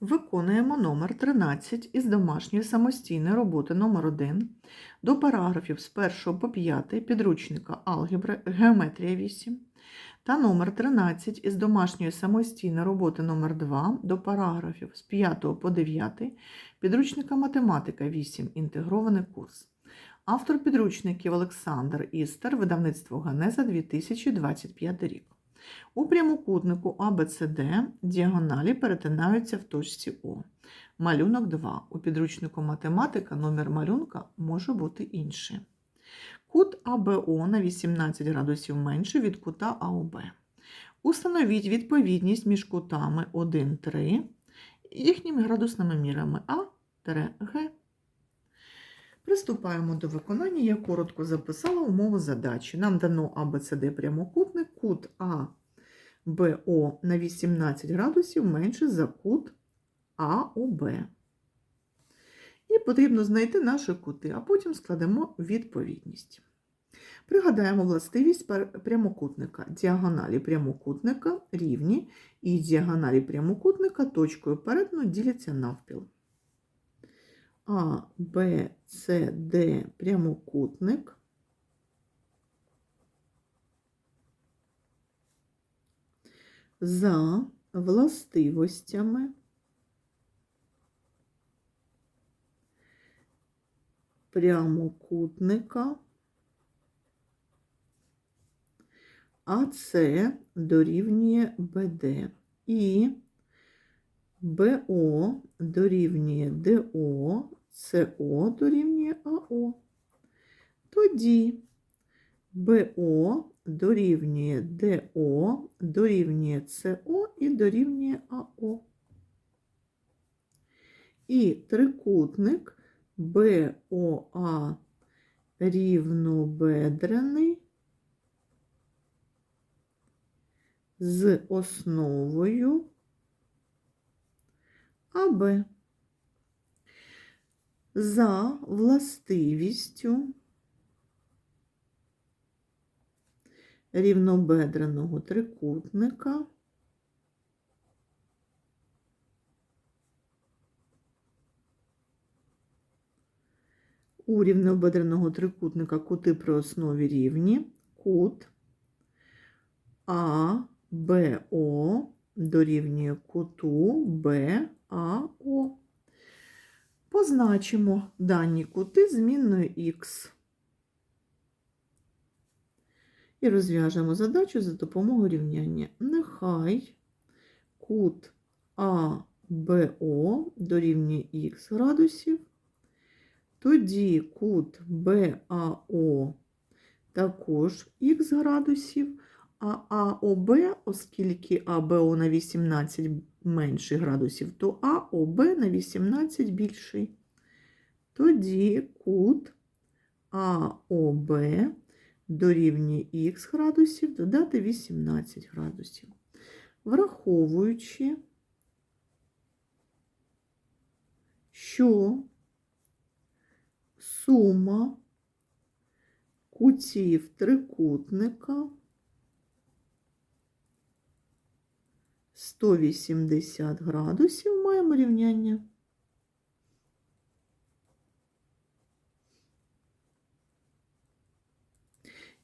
Виконуємо номер 13 із домашньої самостійної роботи номер 1 до параграфів з 1 по 5 підручника Алгебра Геометрія 8 та номер 13 із домашньої самостійної роботи номер 2 до параграфів з 5 по 9 підручника Математика 8 Інтегрований курс. Автор підручників Олександр Істер, видавництво Ганеза 2025 рік. У прямокутнику АБЦД діагоналі перетинаються в точці О. Малюнок 2. У підручнику математика номер малюнка може бути інший. Кут АБО на 18 градусів менше від кута АОБ. Установіть відповідність між кутами 1, 3 і їхніми градусними мірами А-Г. Приступаємо до виконання. Я коротко записала умову задачі. Нам дано АБЦД прямокутник, кут АБО на 18 градусів менше за кут АОБ. І потрібно знайти наші кути, а потім складемо відповідність. Пригадаємо властивість прямокутника. Діагоналі прямокутника рівні і діагоналі прямокутника точкою перетину діляться навпіл. А, Б, С, Д прямокутник. За властивостями. Прямокутника. АС дорівнює БД. І БО дорівнює ДО, СО дорівнює АО. Тоді БО дорівнює ДО, дорівнює СО і дорівнює АО. І трикутник БОА рівнобедрений з основою АБ. За властивістю рівнобедреного трикутника у рівнобедреного трикутника кути при основі рівні кут АБО дорівнює куту БАО. Позначимо дані кути змінною х. І розв'яжемо задачу за допомогою рівняння. Нехай кут АБО дорівнює х градусів, тоді кут БАО також х градусів, а АОБ, оскільки АБО на 18 менший градусів, то АОБ на 18 більший. Тоді кут АОБ дорівнює х градусів додати 18 градусів. Враховуючи, що сума кутів трикутника 180 градусів маємо рівняння.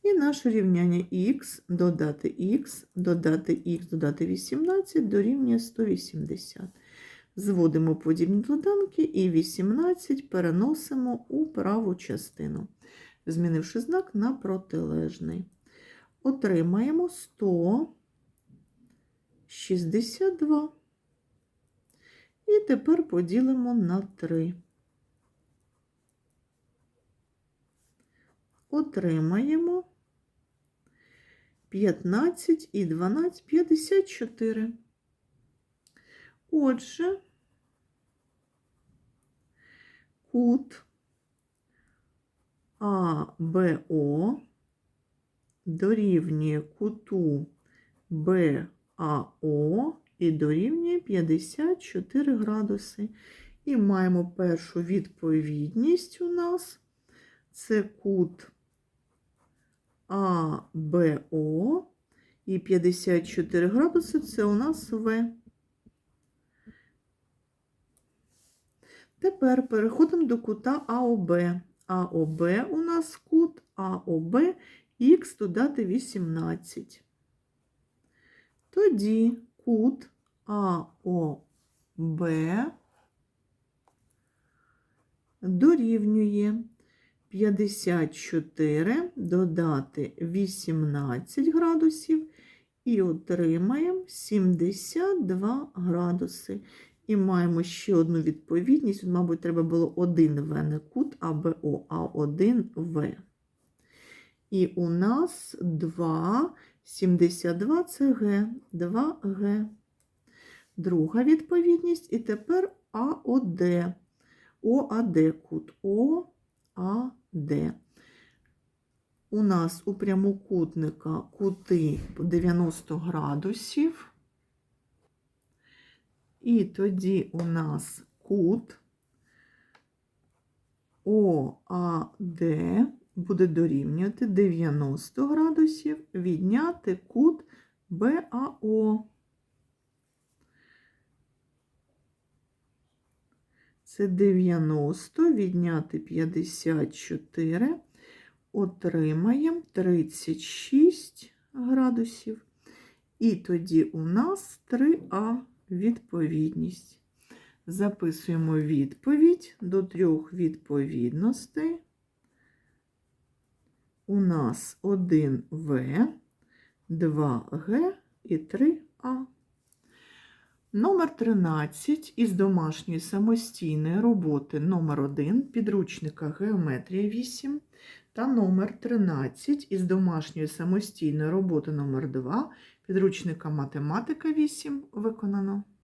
І наше рівняння х додати х, додати х, додати 18 дорівнює 180. Зводимо подібні доданки і 18 переносимо у праву частину, змінивши знак на протилежний. Отримаємо 162. І тепер поділимо на 3. Отримаємо 15 і 12 54. Отже, кут АБО дорівнює куту БАО і дорівнює 54 градуси. І маємо першу відповідність у нас це кут АБО і 54 градуси це у нас В. Тепер переходимо до кута АОБ. АОБ у нас кут АОБ х додати 18. Тоді кут АОБ дорівнює 54 додати 18 градусів і отримаємо 72 градуси. І маємо ще одну відповідність. Мабуть, треба було один В не кут АБО, а один В. І у нас 2, 72 це Г, 2 Г. Друга відповідність. І тепер АОД. ОАД кут. ОАД. У нас у прямокутника кути по 90 градусів. І тоді у нас кут ОАД буде дорівнювати 90 градусів, відняти кут БАО. Це 90 відняти 54. Отримаємо 36 градусів. І тоді у нас 3А відповідність. Записуємо відповідь до трьох відповідностей. У нас 1В, 2Г і 3А. Номер 13 із домашньої самостійної роботи. Номер 1 підручника Геометрія 8 та номер 13 із домашньої самостійної роботи. Номер 2 підручника Математика 8 виконано.